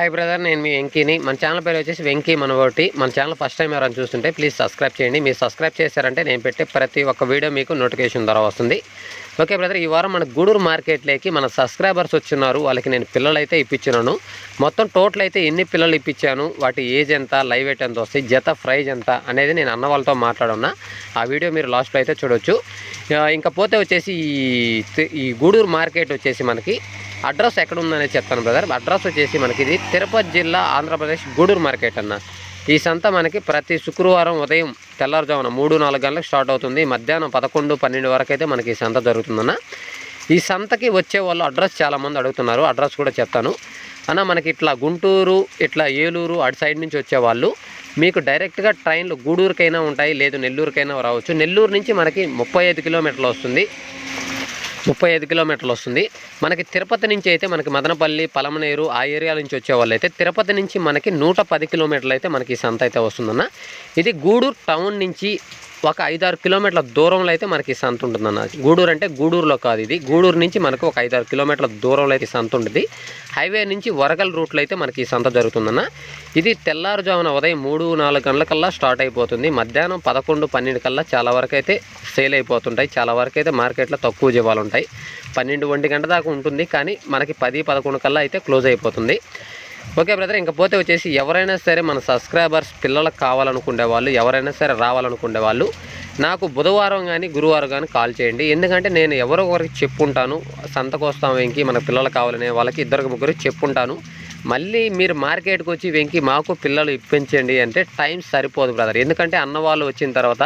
Hi brother నేను మీ వెంకీని. మన channel పేరు వచ్చేసి వెంకీ మనవోటి. మన ఛానల్ ఫస్ట్ టైం ఎవరైనా చూస్తుంటే ప్లీజ్ సబ్స్క్రైబ్ చేయండి. మీరు సబ్స్క్రైబ్ చేశారంటే నేను పెట్టే ప్రతి ఒక్క వీడియో మీకు నోటిఫికేషన్ ద్వారా వస్తుంది. ఓకే బ్రదర్ ఈ వారం మన గూడూరు మార్కెట్లోకి మన సబ్స్క్రైబర్స్ వచ్చిన్నారు. వాళ్ళకి నేను పిల్లలు అయితే ఇప్పించినాను. మొత్తం టోటల్ అయితే ఎన్ని పిల్లలు ఇప్పించాను? వాటి ఏజ్ ఎంత? లైవ్ ఎయిట్ ఎంత వస్తాయి? జత ప్రైజ్ ఎంత? అనేది నేను అన్న వాళ్ళతో మాట్లాడున్నా. ఆ వీడియో మీరు లాస్ట్లో అయితే చూడొచ్చు. ఇంకపోతే ఇంకా పోతే వచ్చేసి ఈ ఈ గూడూరు మార్కెట్ వచ్చేసి మనకి అడ్రస్ ఎక్కడ ఉందనేది చెప్తాను బ్రదర్ అడ్రస్ వచ్చేసి మనకి ఇది తిరుపతి జిల్లా ఆంధ్రప్రదేశ్ గూడూరు మార్కెట్ అన్న. ఈ సంత మనకి ప్రతి శుక్రవారం ఉదయం తెల్లారుజామున మూడు నాలుగు గంటలకు స్టార్ట్ అవుతుంది. మధ్యాహ్నం పదకొండు పన్నెండు వరకు అయితే మనకి ఈ సంత జరుగుతుందన్న. ఈ సంతకి వచ్చే వాళ్ళు అడ్రస్ చాలామంది అడుగుతున్నారు. అడ్రస్ కూడా చెప్తాను. అన్న మనకి ఇట్లా గుంటూరు ఇట్లా ఏలూరు అటు సైడ్ నుంచి వచ్చేవాళ్ళు మీకు డైరెక్ట్గా ట్రైన్లు గూడూరుకైనా ఉంటాయి లేదు నెల్లూరుకైనా రావచ్చు. నెల్లూరు నుంచి మనకి ముప్పై ఐదు కిలోమీటర్లు వస్తుంది. ముప్పై ఐదు కిలోమీటర్లు వస్తుంది. మనకి తిరుపతి నుంచి అయితే మనకి మదనపల్లి పలమనేరు ఆ ఏరియా నుంచి వచ్చే వాళ్ళు అయితే తిరుపతి నుంచి మనకి నూట పది కిలోమీటర్లు అయితే మనకి ఈ సంత అయితే వస్తుందన్న. ఇది గూడూరు టౌన్ నుంచి ఒక ఐదారు కిలోమీటర్ల దూరంలో అయితే మనకి ఈ సంత ఉంటుందన్న. గూడూరు అంటే గూడూరులో కాదు ఇది. గూడూరు నుంచి మనకు ఒక ఐదారు కిలోమీటర్ల దూరంలో అయితే సంత ఉంటుంది. హైవే నుంచి వరగల్ రూట్లో అయితే మనకి సంత జరుగుతుందన్న. ఇది తెల్లారుజామున ఉదయం మూడు నాలుగు గంటలకల్లా స్టార్ట్ అయిపోతుంది. మధ్యాహ్నం పదకొండు పన్నెండు కల్లా చాలా వరకు అయితే సేల్ అయిపోతుంటాయి. చాలా వరకు అయితే మార్కెట్లో తక్కువ జీవాలు ఉంటాయి పన్నెండు ఒంటి గంట దాకా ఉంటుంది. కానీ మనకి పది పదకొండు కల్లా అయితే క్లోజ్ అయిపోతుంది. ఓకే బ్రదర్ ఇంకా పోతే వచ్చేసి ఎవరైనా సరే మన సబ్స్క్రైబర్స్ పిల్లలకు కావాలనుకునే వాళ్ళు ఎవరైనా సరే రావాలనుకునే వాళ్ళు నాకు బుధవారం కానీ గురువారం కానీ కాల్ చేయండి. ఎందుకంటే నేను ఎవరో ఒకరికి చెప్పుంటాను. సంతకు వస్తాం వెంకి మన పిల్లలు కావాలనే వాళ్ళకి ఇద్దరికి ముగ్గురు చెప్పుంటాను. మళ్ళీ మీరు మార్కెట్కి వచ్చి వెంకి మాకు పిల్లలు ఇప్పించండి అంటే టైం సరిపోదు బ్రదర్. ఎందుకంటే అన్న వాళ్ళు వచ్చిన తర్వాత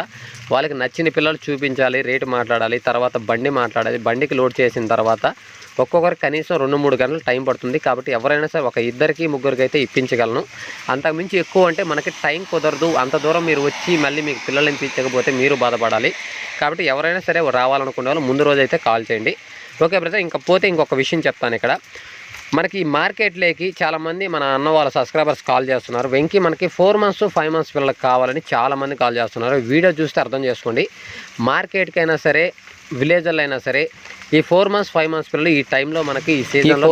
వాళ్ళకి నచ్చిన పిల్లలు చూపించాలి రేటు మాట్లాడాలి తర్వాత బండి మాట్లాడాలి బండికి లోడ్ చేసిన తర్వాత ఒక్కొక్కరికి కనీసం రెండు మూడు గంటలు టైం పడుతుంది కాబట్టి ఎవరైనా సరే ఒక ఇద్దరికి ముగ్గురికి అయితే ఇప్పించగలను అంతకుమించి ఎక్కువ అంటే మనకి టైం కుదరదు. అంత దూరం మీరు వచ్చి మళ్ళీ మీకు పిల్లలు ఇప్పించకపోతే మీరు బాధపడాలి. కాబట్టి ఎవరైనా సరే రావాలనుకునే వాళ్ళు ముందు రోజు అయితే కాల్ చేయండి. ఓకే బ్రదర్ ఇంకా పోతే ఇంకొక విషయం చెప్తాను ఇక్కడ. మనకి ఈ మార్కెట్లోకి చాలామంది మన అన్న వాళ్ళ సబ్స్క్రైబర్స్ కాల్ చేస్తున్నారు. వెంకీ మనకి ఫోర్ మంత్స్ ఫైవ్ మంత్స్ పిల్లలకు కావాలని చాలామంది కాల్ చేస్తున్నారు. వీడియో చూస్తే అర్థం చేసుకోండి. మార్కెట్కైనా సరే విలేజ్లో అయినా సరే ఈ ఫోర్ మంత్స్ ఫైవ్ మంత్స్ పిల్లలు ఈ టైంలో మనకి ఈ సీజన్లో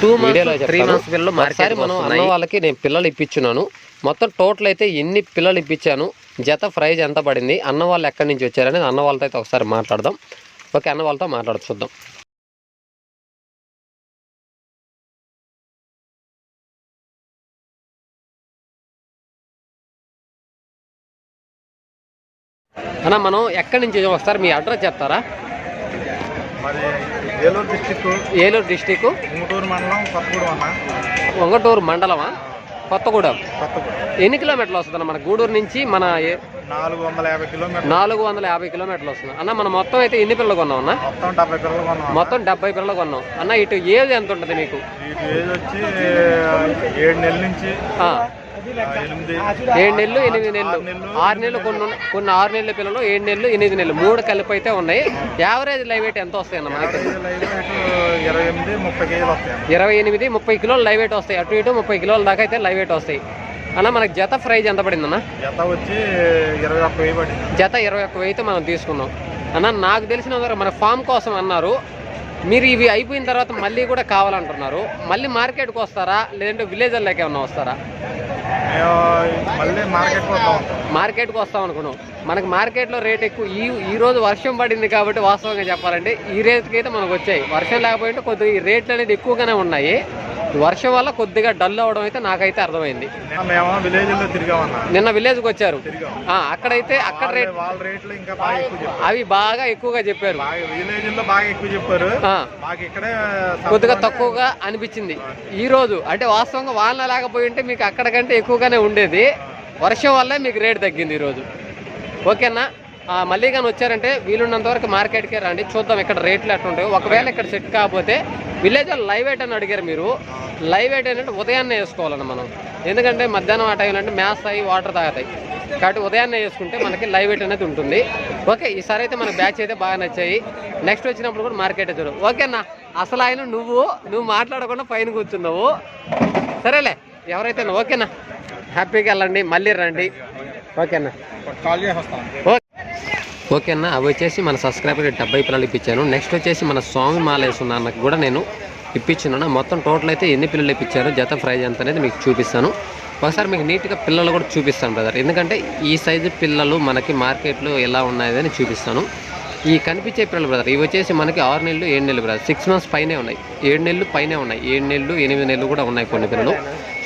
టూ మంత్స్ త్రీ. మంత్స్ పిల్లలు మార్కెట్ మనం అన్న వాళ్ళకి నేను పిల్లలు ఇప్పించున్నాను. మొత్తం టోటల్ అయితే ఎన్ని పిల్లలు ఇప్పించాను? జత ప్రైజ్ ఎంత పడింది? అన్న వాళ్ళు ఎక్కడి నుంచి వచ్చారనేది అన్న వాళ్ళతో అయితే ఒకసారి మాట్లాడదాం. ఓకే అన్న వాళ్ళతో మాట్లాడు అన్న మనం ఎక్కడి నుంచి? ఒకసారి మీ అడ్రస్ చెప్తారా? ఏలూరు డిస్టిక్ ఏలూరు డిస్టిక్ ఉంగుటూరు మండలం కొత్తగూడెం అన్న. మండలమా? కొత్తగూడెం. ఎన్ని కిలోమీటర్లు వస్తుంది మన గూడూరు నుంచి మన నాలుగు వందల యాభై కిలోమీటర్లు. నాలుగు వందల యాభై కిలోమీటర్లు వస్తుంది? అన్న మనం మొత్తం అయితే ఎన్ని పిల్లలు కొన్నాం అన్న? మొత్తం డెబ్బై పిల్లలు కొన్నాం మొత్తం డెబ్బై పిల్లలు కొన్నాం. అన్న ఇటు ఏది ఎంత ఉంటుంది మీకు ఏజ్ వచ్చి ఏడు నెలల నుంచి ఏడు నెలలు ఎనిమిది నెలలు. ఆరు నెలలు, కొన్ని. కొన్ని ఆరు నెలల పిల్లలు ఏడు నెలలు ఎనిమిది నెలలు. మూడు కలిపి అయితే ఉన్నాయి. యావరేజ్ లైవ్ వెయిట్ ఎంత వస్తాయి అన్న. మనకి ఇరవై ఎనిమిది ముప్పై కిలోలు లైవ్ వెయిట్ వస్తాయి. అటు ఇటు ముప్పై కిలోల దాకా అయితే లైవ్ వెయిట్ వస్తాయి. అన్న మనకి జత ప్రైజ్ ఎంత పడింది అన్న జత వచ్చి ఇరవై ఒక్క వెయ్యి పడింది జత ఇరవై ఒక్క వెయ్యితో మనం తీసుకున్నాం. అన్న నాకు తెలిసిన మన ఫామ్ కోసం అన్నారు. మీరు ఇవి అయిపోయిన తర్వాత మళ్ళీ కూడా కావాలంటున్నారు. మళ్ళీ మార్కెట్కి వస్తారా? లేదంటే విలేజ్లోకి ఏమన్నా వస్తారా? మళ్ళీ మార్కెట్కి వస్తాం మార్కెట్కి వస్తాం అనుకున్నాం. మనకి మార్కెట్లో రేట్ ఎక్కువ. ఈ ఈ రోజు వర్షం పడింది కాబట్టి వాస్తవంగా చెప్పాలంటే ఈ రేట్కి అయితే మనకు వచ్చాయి. వర్షం లేకపోయింటే కొద్దిగా ఈ రేట్లు అనేది ఎక్కువగానే ఉన్నాయి. వర్షం వల్ల కొద్దిగా డల్ అవడం అయితే నాకైతే అర్థమైంది. నిన్న విలేజ్కి వచ్చారు. అక్కడైతే అక్కడ రేట్ అవి బాగా ఎక్కువగా చెప్పారు. కొద్దిగా తక్కువగా అనిపించింది. ఈ రోజు అంటే వాస్తవంగా వాళ్ళ లేకపోయి ఉంటే మీకు అక్కడికంటే ఎక్కువగానే ఉండేది. వర్షం వల్లే మీకు రేట్ తగ్గింది ఈరోజు ఓకేనా? మళ్ళీ కానీ వచ్చారంటే వీలున్నంత వరకు మార్కెట్కే రండి. చూద్దాం ఇక్కడ రేట్లు ఎట్లా ఉంటాయో. ఒకవేళ ఇక్కడ సెట్ కాకపోతే విలేజ్ లైవ్ వెయిట్ అని అడిగారు మీరు. లైవ్ వెయిట్ ఏంటంటే ఉదయాన్నే వేసుకోవాలన్న మనం. ఎందుకంటే మధ్యాహ్నం ఆ టైం అంటే మ్యాథ్స్ అయ్యి వాటర్ తాగుతాయి. కాబట్టి ఉదయాన్నే వేసుకుంటే మనకి లైవ్ వెయిట్ అనేది ఉంటుంది. ఓకే ఈసారి అయితే మన బ్యాచ్ అయితే బాగా నచ్చాయి. నెక్స్ట్ వచ్చినప్పుడు కూడా మార్కెట్ చూడు. ఓకేనా అసలు ఆయన నువ్వు నువ్వు మాట్లాడకుండా పైన కూర్చున్నావు. సరేలే ఎవరైతే ఓకేనా? హ్యాపీగా వెళ్ళండి మళ్ళీ రండి. ఓకేనా? కాల్ చేసి వస్తాం ఓకే ఓకేనా? అవి వచ్చేసి మన సబ్స్క్రైబర్కి డెబ్బై పిల్లలు ఇప్పించాను. నెక్స్ట్ వచ్చేసి మన స్వామి మాల అన్నకు కూడా నేను ఇప్పించున్నాను. మొత్తం టోటల్ అయితే ఎన్ని పిల్లలు ఇప్పించారు జత ప్రైజ్ ఎంత అనేది మీకు చూపిస్తాను. ఒకసారి మీకు నీట్గా పిల్లలు కూడా చూపిస్తాను బ్రదర్. ఎందుకంటే ఈ సైజు పిల్లలు మనకి మార్కెట్లో ఎలా ఉన్నాయని చూపిస్తాను. ఈ కనిపించే పిల్లలు బ్రదర్ ఇవి వచ్చేసి మనకి ఆరు నెలలు ఏడు నెలలు బ్రదర్. సిక్స్ మంత్స్ పైనే ఉన్నాయి. ఏడు నెలలు పైనే ఉన్నాయి. ఏడు నెలలు ఎనిమిది నెలలు కూడా ఉన్నాయి కొన్ని పిల్లలు.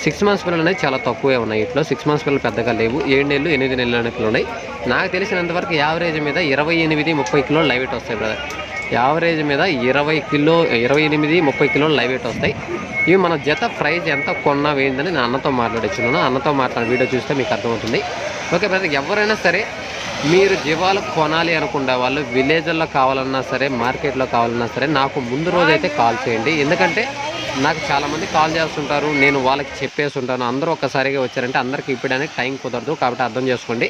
సిక్స్ మంత్స్ పిల్లలు అనేది చాలా తక్కువే ఉన్నాయి. ఇట్లా సిక్స్ మంత్స్ పిల్లలు పెద్దగా లేవు. ఏడు నెలలు ఎనిమిది నెలలు అనే పిల్లలు ఉన్నాయి. నాకు తెలిసినంతవరకు యావరేజ్ మీద ఇరవై ఎనిమిది ముప్పై కిలోలు లైవ్ వెయిట్ వస్తాయి బ్రదర్ యావరేజ్ మీద ఇరవై కిలో ఇరవై ఎనిమిది ముప్పై కిలోలు లైవ్ వెయిట్ వస్తాయి. ఇవి మన జత ప్రైజ్ ఎంత కొన్నా వేయిందని నా అన్నతో మాట్లాడించున్నాను అన్నతో మాట్లాడిన వీడియో చూస్తే మీకు అర్థమవుతుంది. ఓకే బ్రదర్ ఎవరైనా సరే మీరు జీవాలు కొనాలి అనుకునే వాళ్ళు విలేజ్లో కావాలన్నా సరే మార్కెట్లో కావాలన్నా సరే నాకు ముందు రోజు అయితే కాల్ చేయండి. ఎందుకంటే నాకు చాలామంది కాల్ చేస్తుంటారు నేను వాళ్ళకి చెప్పేసి ఉంటాను అందరూ ఒక్కసారిగా వచ్చారంటే అందరికి ఇప్పడానికి టైం కుదరదు కాబట్టి అర్థం చేసుకోండి.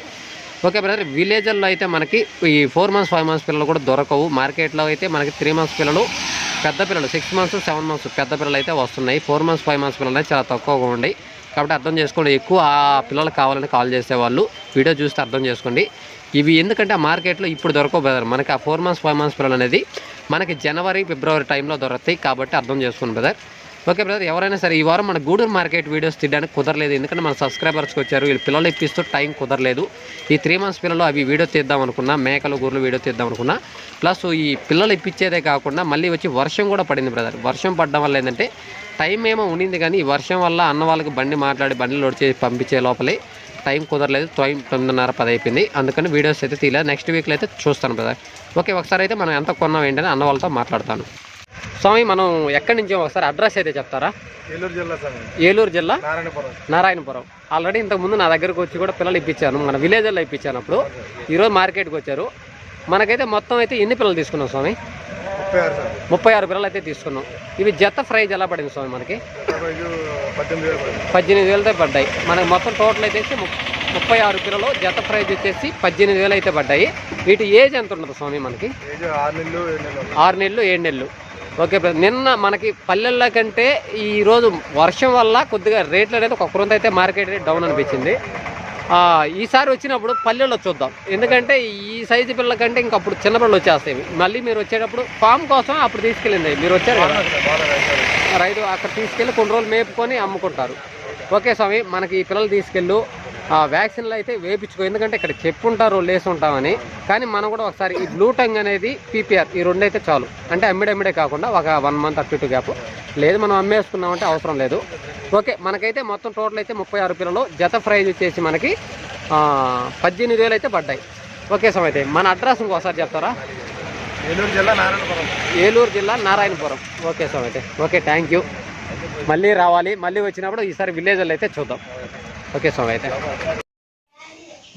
ఓకే బ్రదర్ విలేజ్లో అయితే మనకి ఈ ఫోర్ మంత్స్ ఫైవ్ మంత్స్ పిల్లలు కూడా దొరకవు. మార్కెట్లో అయితే మనకి త్రీ మంత్స్ పిల్లలు పెద్ద పిల్లలు సిక్స్ మంత్స్ సెవెన్ మంత్స్ పెద్ద పిల్లలు అయితే వస్తున్నాయి. ఫోర్ మంత్స్ ఫైవ్ మంత్స్ పిల్లలు అయితే చాలా తక్కువగా ఉన్నాయి కాబట్టి అర్థం చేసుకోండి ఎక్కువ ఆ పిల్లలు కావాలని కాల్ చేసే వాళ్ళు వీడియో చూస్తే అర్థం చేసుకోండి. ఇవి ఎందుకంటే ఆ మార్కెట్లో ఇప్పుడు దొరకవు బ్రదర్. మనకి ఆ ఫోర్ మంత్స్ ఫైవ్ మంత్స్ పిల్లలు అనేది మనకి జనవరి ఫిబ్రవరి టైంలో దొరుకుతాయి కాబట్టి అర్థం చేసుకోండి బ్రదర్. ఓకే బ్రదర్ ఎవరైనా సరే ఈ వారం మన గూడూరు మార్కెట్ వీడియోస్ తీయడానికి కుదరలేదు. ఎందుకంటే మన సబ్స్క్రైబర్స్కి వచ్చారు. వీళ్ళు పిల్లలు ఇప్పిస్తూ టైం కుదరలేదు. ఈ త్రీ మంత్స్ పిల్లలు అవి వీడియో తీద్దాం అనుకున్నా మేకలు గూర్లు వీడియో తీద్దాం అనుకున్నా. ప్లస్ ఈ పిల్లలు ఇప్పించేదే కాకుండా మళ్ళీ వచ్చి వర్షం కూడా పడింది బ్రదర్. వర్షం పడడం వల్ల ఏంటంటే టైం ఏమో ఉండింది కానీ ఈ వర్షం వల్ల అన్న వాళ్ళకి బండి మాట్లాడి బండి లోడ్ చేసి పంపించే లోపలే టైం కుదరలేదు. టైం తొమ్మిదిన్నర పది అయిపోయింది. అందుకని వీడియోస్ అయితే తీయలేదు నెక్స్ట్ వీక్లో అయితే చూస్తాను బ్రదర్ ఓకే ఒకసారి అయితే మనం ఎంత కొన్నాం ఏంటని అన్న వాళ్ళతో మాట్లాడతాను. స్వామి మనం ఎక్కడి నుంచి ఒకసారి అడ్రస్ అయితే చెప్తారా? ఏలూరు జిల్లా సార్ ఏలూరు జిల్లా? నారాయణపురం. నారాయణపురం. ఆల్రెడీ ఇంతకుముందు నా దగ్గరకు వచ్చి కూడా పిల్లలు ఇప్పించాను మన విలేజ్లో ఇప్పించాను అప్పుడు. ఈరోజు మార్కెట్కి వచ్చారు. మనకైతే మొత్తం అయితే ఎన్ని పిల్లలు తీసుకున్నాం స్వామి? ముప్పై ఆరు పిల్లలు అయితే తీసుకున్నాం. ఇవి జత ప్రైజ్ ఎలా పడింది స్వామి మనకి? పద్దెనిమిది వేలతో పడ్డాయి. మనకి మొత్తం టోటల్ అయితే ముప్పై ఆరు పిల్లలు జత ప్రైజ్ వచ్చేసి పద్దెనిమిది వేలు అయితే పడ్డాయి. వీటి ఏజ్ ఎంత ఉంటుంది స్వామి మనకి? ఆరు నెలలు ఏడు నెలలు ఓకే. నిన్న మనకి పల్లెల్లో కంటే ఈ రోజు వర్షం వల్ల కొద్దిగా రేట్లు అనేది ఒక అయితే మార్కెట్ రేట్ డౌన్ అనిపించింది. ఈసారి వచ్చినప్పుడు పల్లెల్లో చూద్దాం. ఎందుకంటే ఈ సైజు పిల్లల కంటే ఇంకా అప్పుడు చిన్న పిల్లలు వచ్చేస్తాయి. మళ్ళీ మీరు వచ్చేటప్పుడు ఫామ్ కోసం అప్పుడు తీసుకెళ్ళింది మీరు వచ్చారు కదా? రైతు అక్కడ తీసుకెళ్ళి కొన్ని రోజులు మేపుకొని అమ్ముకుంటారు. ఓకే స్వామి మనకి ఈ పిల్లలు తీసుకెళ్ళు. ఆ వ్యాక్సిన్లు అయితే వేపించుకో. ఎందుకంటే ఇక్కడ చెప్పుంటారు లేసి ఉంటామని కానీ మనం కూడా ఒకసారి ఈ బ్లూ టంగ్ అనేది పీపీఆర్ ఈ రెండు అయితే చాలు. అంటే అమ్మిడమ్మిడే కాకుండా ఒక వన్ మంత్ అటు ఇటు గ్యాప్. లేదు మనం అమ్మేసుకున్నామంటే అవసరం లేదు. ఓకే మనకైతే మొత్తం టోటల్ అయితే ముప్పై ఆరు పిల్లలు జత ప్రైజ్ వచ్చేసి మనకి పద్దెనిమిది వేలు అయితే పడ్డాయి. ఓకే స్వామి అయితే మన అడ్రస్ ఇంకోసారి చెప్తారా? ఏలూరు జిల్లా నారాయణపురం. ఏలూరు జిల్లా నారాయణపురం. ఓకే స్వామి అయితే. Okay thank you. మళ్ళీ రావాలి. మళ్ళీ వచ్చినప్పుడు ఈసారి విలేజ్లో అయితే చూద్దాం. ఓకే స్వామి అయితే.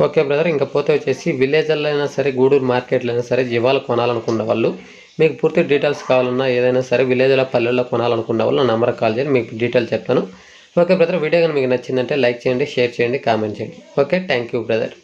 ఓకే బ్రదర్ ఇంకా పోతే వచ్చేసి విలేజ్లో అయినా సరే గూడూరు మార్కెట్లో అయినా సరే జీవాలు కొనాలనుకున్న వాళ్ళు మీకు పూర్తి డీటెయిల్స్ కావాలన్నా ఏదైనా సరే విలేజ్లో పల్లెల్లో కొనాలనుకున్న వాళ్ళు నా నెంబర్కి కాల్ చేయండి మీకు డీటెయిల్స్ చెప్తాను. ఓకే బ్రదర్ వీడియో కానీ మీకు నచ్చిందంటే లైక్ చేయండి షేర్ చేయండి కామెంట్ చేయండి. Okay thank you brother.